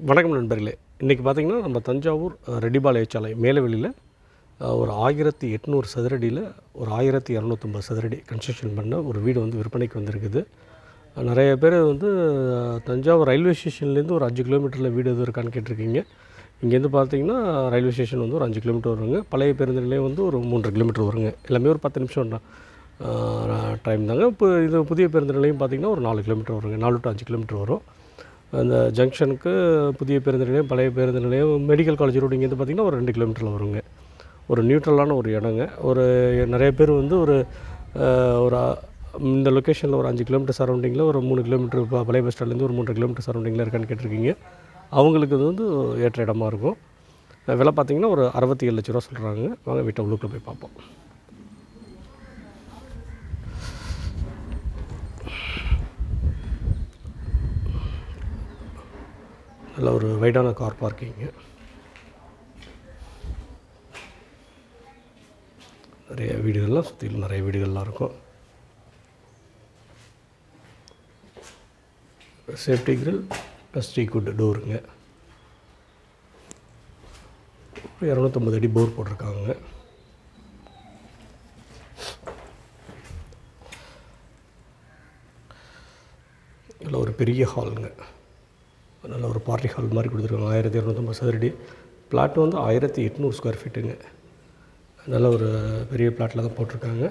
வணக்கம் நண்பர்களே. இன்றைக்கி பார்த்தீங்கன்னா நம்ம தஞ்சாவூர் அஹ், சாலை மேலவெளியில் ஒரு ஆயிரத்தி எட்நூறு சதுரடியில் ஒரு ஆயிரத்தி இரநூத்தம்பது சதுரடி கன்ஸ்ட்ரக்ஷன் பண்ண ஒரு வீடு வந்து விற்பனைக்கு வந்திருக்குது. நிறைய பேர் வந்து தஞ்சாவூர் ரயில்வே ஸ்டேஷன்லேருந்து ஒரு அஞ்சு கிலோமீட்டரில் வீடு எதுவும் இருக்கான்னு கேட்டிருக்கீங்க. இங்கேருந்து பார்த்தீங்கன்னா ரயில்வே ஸ்டேஷன் வந்து ஒரு அஞ்சு கிலோமீட்டர் வருங்க. பழைய பேருந்து நிலையம் வந்து ஒரு மூன்று கிலோமீட்டர் வருங்க. எல்லாமே ஒரு பத்து நிமிஷம் டைம் தாங்க. இப்போ இது புதிய பேருந்து நிலையம் பார்த்திங்கன்னா ஒரு நாலு கிலோமீட்டர் வருங்க. நாலு டு அஞ்சு கிலோமீட்டர் வரும். அந்த ஜங்ஷனுக்கு புதிய பேருந்து நிலையம் பழைய பேருந்து நிலையம் மெடிக்கல் காலேஜ் ரோடு இங்கேருந்து பார்த்திங்கன்னா ஒரு ரெண்டு கிலோமீட்டரில் வருங்க. ஒரு நியூட்ரலான ஒரு இடங்க. ஒரு நிறைய பேர் வந்து ஒரு ஒரு இந்த லொக்கேஷனில் ஒரு அஞ்சு கிலோமீட்டர் சரௌண்டிங்கில் ஒரு மூணு கிலோமீட்டர் இப்போ பழைய பஸ் ஸ்டாண்ட்லேருந்து ஒரு மூன்று கிலோமீட்டர் சரௌண்டிங்கில் இருக்கான்னு கேட்டிருக்கீங்க. அவங்களுக்கு இது வந்து ஏற்ற இடமா இருக்கும். விலை பார்த்திங்கன்னா ஒரு அறுபத்தி ஏழு லட்ச ரூபா சொல்கிறாங்க வாங்க வீட்டை உள்ளுக்குள்ளே போய் பார்ப்போம். நல்ல ஒரு வைடான கார் பார்க்கிங்கு. நிறைய வீடுகள்லாம் சுற்றிலும் நிறைய வீடுகள்லாம் இருக்கும். சேஃப்டி கிரில் ப்ளஸ் குட் டோருங்க. இரநூத்தம்பது அடி போர் போட்டிருக்காங்க. இதில் ஒரு பெரிய ஹாலுங்க. நல்ல ஒரு பார்ட்டி ஹால் மாதிரி கொடுத்துருக்காங்க. ஆயிரத்தி இரநூத்தம்பது சதுரடி பிளாட் வந்து ஆயிரத்தி எட்நூறு ஸ்கொயர் ஃபீட்டுங்க நல்ல ஒரு பெரிய பிளாட்டில் தான் போட்டிருக்காங்க.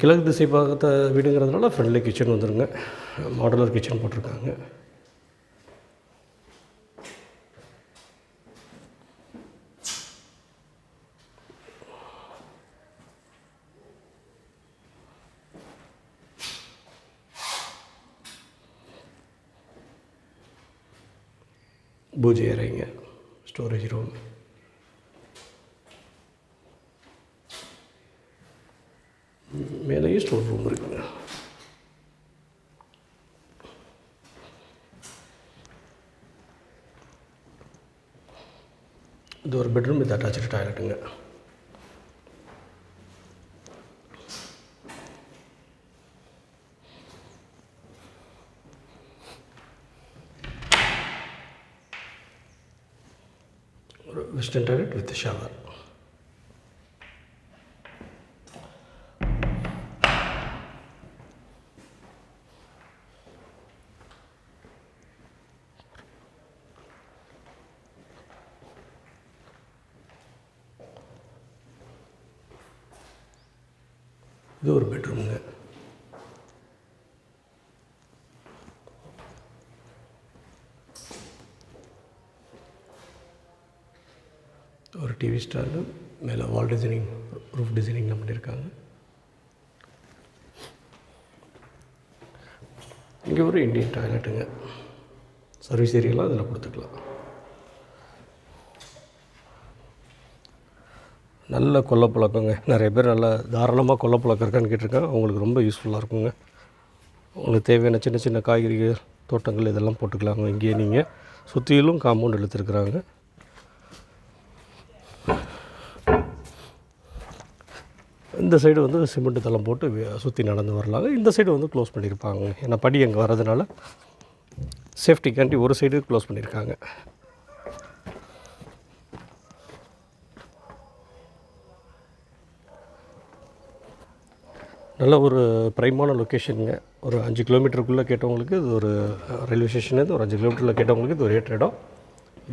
கிழக்கு திசை பார்த்த வீடுங்கிறதுனால ஃப்ரெண்ட்லி கிச்சன் வந்துருங்க. மாடுலர் கிச்சன் போட்டிருக்காங்க. பூஜை அறைங்க ஸ்டோரேஜ் ரூம் மேலேயும் ஸ்டோர் ரூம் இருக்குங்க. இது ஒரு பெட்ரூம் இது அட்டாச்சு டாய்லெட்டுங்க ஒரு வெஸ்டர்ன் டாய்லெட் வித் ஷவர் இது ஒரு பெட்ரூமுங்க ஒரு டிவி ஸ்டாண்டு மேலே வால் டிசைனிங் ரூஃப் டிசைனிங்லாம் பண்ணியிருக்காங்க இங்கே ஒரு இண்டியன் டாய்லெட்டுங்க சர்வீஸ் ஏரியாலாம் அதில் கொடுத்துக்கலாம். நல்ல கொல்லப்பழக்கங்க நிறைய பேர் நல்ல தாராளமாக கொல்லப்பழக்கம் இருக்கான்னு கேட்டிருக்காங்க. அவங்களுக்கு ரொம்ப யூஸ்ஃபுல்லாக இருக்குங்க. உங்களுக்கு தேவையான சின்ன சின்ன காய்கறிகள் தோட்டங்கள் இதெல்லாம் போட்டுக்கலாங்க. இங்கேயே நீங்கள் சுற்றிலும் காம்பவுண்ட் இழுத்துருக்குறாங்க இந்த சைடு வந்து சிமெண்ட் தளம் போட்டு சுற்றி நடந்து வரலாங்க இந்த சைடு வந்து க்ளோஸ் பண்ணியிருப்பாங்க. ஏன்னா படி அங்கே வர்றதுனால சேஃப்டிக்காண்டி ஒரு சைடு க்ளோஸ் பண்ணியிருக்காங்க. நல்ல ஒரு ப்ரைமான லொக்கேஷனுங்க ஒரு அஞ்சு கிலோமீட்டருக்குள்ளே கேட்டவங்களுக்கு இது ஒரு ரயில்வே ஸ்டேஷன்லேருந்து ஒரு அஞ்சு கிலோமீட்டரில் கேட்டவங்களுக்கு இது ஒரு ஏற்ற இடம்.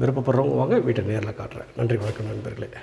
விருப்பப்படுறவங்க வாங்க வீட்டை நேரில் காட்டுறேன். நன்றி வணக்கம் நண்பர்களே.